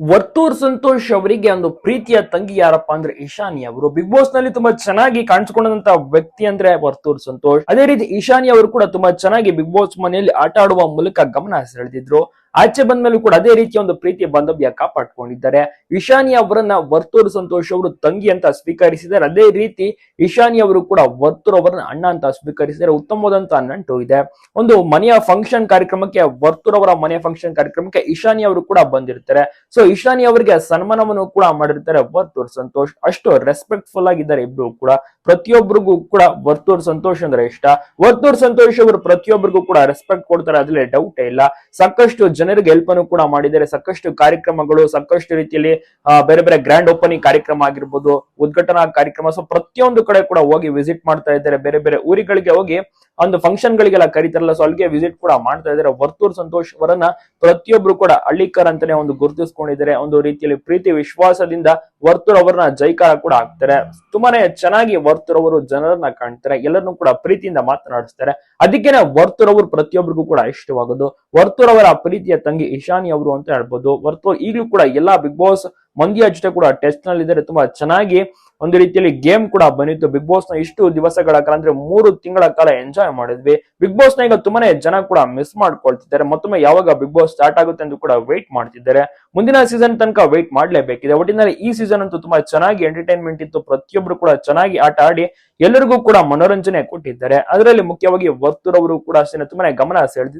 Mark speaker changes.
Speaker 1: ವರ್ತೂರ್ ಸಂತೋಷ್ ಅವರಿಗೆ ಒಂದು ಪ್ರೀತಿಯ ತಂಗಿ ಯಾರಪ್ಪ ಅಂದ್ರೆ ಇಶಾನಿ ಅವರು. ಬಿಗ್ ಬಾಸ್ನಲ್ಲಿ ತುಂಬಾ ಚೆನ್ನಾಗಿ ಕಾಣಿಸ್ಕೊಂಡಂತ ವ್ಯಕ್ತಿ ಅಂದ್ರೆ ವರ್ತೂರ್ ಸಂತೋಷ್. ಅದೇ ರೀತಿ ಇಶಾನಿ ಅವರು ಕೂಡ ತುಂಬಾ ಚೆನ್ನಾಗಿ ಬಿಗ್ ಬಾಸ್ ಮನೆಯಲ್ಲಿ ಆಟ ಆಡುವ ಮೂಲಕ ಗಮನ ಸೆಳೆದಿದ್ರು. ಆಚೆ ಬಂದ್ಮೇಲೂ ಕೂಡ ಅದೇ ರೀತಿಯ ಒಂದು ಪ್ರೀತಿಯ ಬಾಂಧವ್ಯ ಕಾಪಾಡ್ಕೊಂಡಿದ್ದಾರೆ. ಇಶಾನಿ ಅವರನ್ನ ವರ್ತೂರು ಸಂತೋಷ್ ಅವರು ತಂಗಿ ಅಂತ ಸ್ವೀಕರಿಸಿದ್ದಾರೆ. ಅದೇ ರೀತಿ ಇಶಾನಿ ಅವರು ಕೂಡ ವರ್ತೂರ್ ಅವರನ್ನ ಅಣ್ಣ ಅಂತ ಸ್ವೀಕರಿಸಿದ್ದಾರೆ. ಉತ್ತಮವಾದಂತಹ ನಂಟು ಇದೆ. ಒಂದು ಮನೆಯ ಫಂಕ್ಷನ್ ಕಾರ್ಯಕ್ರಮಕ್ಕೆ, ವರ್ತೂರ್ ಅವರ ಮನೆಯ ಫಂಕ್ಷನ್ ಕಾರ್ಯಕ್ರಮಕ್ಕೆ ಇಶಾನಿ ಅವರು ಕೂಡ ಬಂದಿರ್ತಾರೆ. ಸೊ ಇಶಾನಿ ಅವರಿಗೆ ಸನ್ಮಾನವನ್ನು ಕೂಡ ಮಾಡಿರ್ತಾರೆ ವರ್ತೂರ್ ಸಂತೋಷ್. ಅಷ್ಟು ರೆಸ್ಪೆಕ್ಟ್ಫುಲ್ ಆಗಿದ್ದಾರೆ ಇಬ್ರು ಕೂಡ. ಪ್ರತಿಯೊಬ್ಬರಿಗೂ ಕೂಡ ವರ್ತೂರ್ ಸಂತೋಷ್ ಅಂದ್ರೆ ಇಷ್ಟ. ವರ್ತೂರ್ ಸಂತೋಷ್ ಅವರು ಪ್ರತಿಯೊಬ್ಬರಿಗೂ ಕೂಡ ರೆಸ್ಪೆಕ್ಟ್ ಕೊಡ್ತಾರೆ. ಅದ್ರಲ್ಲಿ ಡೌಟ್ ಇಲ್ಲ. ಸಾಕಷ್ಟು ಜನರಿಗೆ ಹೆಲ್ಪ್ ಅನ್ನು ಕೂಡ ಮಾಡಿದ್ದಾರೆ. ಸಾಕಷ್ಟು ಕಾರ್ಯಕ್ರಮಗಳು, ಸಾಕಷ್ಟು ರೀತಿಯಲ್ಲಿ ಬೇರೆ ಬೇರೆ ಗ್ರ್ಯಾಂಡ್ ಓಪನಿಂಗ್ ಕಾರ್ಯಕ್ರಮ ಆಗಿರ್ಬೋದು, ಉದ್ಘಾಟನಾ ಕಾರ್ಯಕ್ರಮ ಸೊ ಪ್ರತಿಯೊಂದು ಕಡೆ ಕೂಡ ಹೋಗಿ ವಿಸಿಟ್ ಮಾಡ್ತಾ ಇದ್ದಾರೆ. ಬೇರೆ ಬೇರೆ ಊರುಗಳಿಗೆ ಹೋಗಿ ಒಂದು ಫಂಕ್ಷನ್ ಗಳಿಗೆಲ್ಲ ಕರೀತಾರಲ್ಲ ಸೊ ಅಲ್ಲಿಗೆ ವಿಸಿಟ್ ಕೂಡ ಮಾಡ್ತಾ ಇದ್ದಾರೆ. ವರ್ತೂರ್ ಸಂತೋಷ್ ಅವರನ್ನ ಪ್ರತಿಯೊಬ್ರು ಕೂಡ ಹಳ್ಳಿಕರ್ ಅಂತಾನೆ ಒಂದು ಗುರುತಿಸ್ಕೊಂಡಿದ್ದಾರೆ. ಒಂದು ರೀತಿಯಲ್ಲಿ ಪ್ರೀತಿ, ವಿಶ್ವಾಸದಿಂದ ವರ್ತೂರ್ ಜೈಕಾರ ಕೂಡ ಹಾಕ್ತಾರೆ. ತುಂಬಾನೇ ಚೆನ್ನಾಗಿ ವರ್ತೂರ್ ಅವರು ಜನರನ್ನ ಕಾಣ್ತಾರೆ. ಎಲ್ಲರನ್ನೂ ಕೂಡ ಪ್ರೀತಿಯಿಂದ ಮಾತನಾಡಿಸ್ತಾರೆ. ಅದಕ್ಕೇನೆ ವರ್ತೂರ್ ಅವರು ಪ್ರತಿಯೊಬ್ಬರಿಗೂ ಕೂಡ ಇಷ್ಟವಾಗೋದು. ವರ್ತೂರ್ ಅವರ ಪ್ರೀತಿಯ ತಂಗಿ ಇಶಾನಿ ಅವರು ಅಂತ ಹೇಳ್ಬೋದು. ವರ್ತೂರ್ ಈಗಲೂ ಕೂಡ ಎಲ್ಲಾ ಬಿಗ್ ಬಾಸ್ ಮಂದಿಯ ಜೊತೆ ಕೂಡ ಟೆಸ್ಟ್ನಲ್ಲಿ ಇದ್ದಾರೆ ತುಂಬಾ ಚೆನ್ನಾಗಿ ಒಂದು ರೀತಿಯಲ್ಲಿ ಗೇಮ್ ಕೂಡ ಬಂದಿತ್ತು. ಬಿಗ್ ಬಾಸ್ನ ಇಷ್ಟು ದಿವಸಗಳ ಕಾಲ ಅಂದ್ರೆ ಮೂರು ತಿಂಗಳ ಕಾಲ ಎಂಜಾಯ್ ಮಾಡಿದ್ವಿ. ಬಿಗ್ ಬಾಸ್ನ ಈಗ ತುಂಬಾನೇ ಜನ ಕೂಡ ಮಿಸ್ ಮಾಡ್ಕೊಳ್ತಿದ್ದಾರೆ. ಮತ್ತೊಮ್ಮೆ ಯಾವಾಗ ಬಿಗ್ ಬಾಸ್ ಸ್ಟಾರ್ಟ್ ಆಗುತ್ತೆ ಎಂದು ಕೂಡ ವೇಟ್ ಮಾಡ್ತಿದ್ದಾರೆ. ಮುಂದಿನ ಸೀಸನ್ ತನಕ ವೇಟ್ ಮಾಡ್ಲೇಬೇಕಿದೆ. ಒಟ್ಟಿನಲ್ಲಿ ಈ ಸೀಸನ್ ಅಂತೂ ತುಂಬಾ ಚೆನ್ನಾಗಿ ಎಂಟರ್ಟೈನ್ಮೆಂಟ್ ಇತ್ತು. ಪ್ರತಿಯೊಬ್ರು ಕೂಡ ಚೆನ್ನಾಗಿ ಆಟ ಆಡಿ ಎಲ್ಲರಿಗೂ ಕೂಡ ಮನೋರಂಜನೆ ಕೊಟ್ಟಿದ್ದಾರೆ. ಅದರಲ್ಲಿ ಮುಖ್ಯವಾಗಿ ವರ್ತೂರವರು ಕೂಡ ಅಷ್ಟೇ ತುಂಬಾನೇ ಗಮನ ಸೆಳೆದಿದ್ದಾರೆ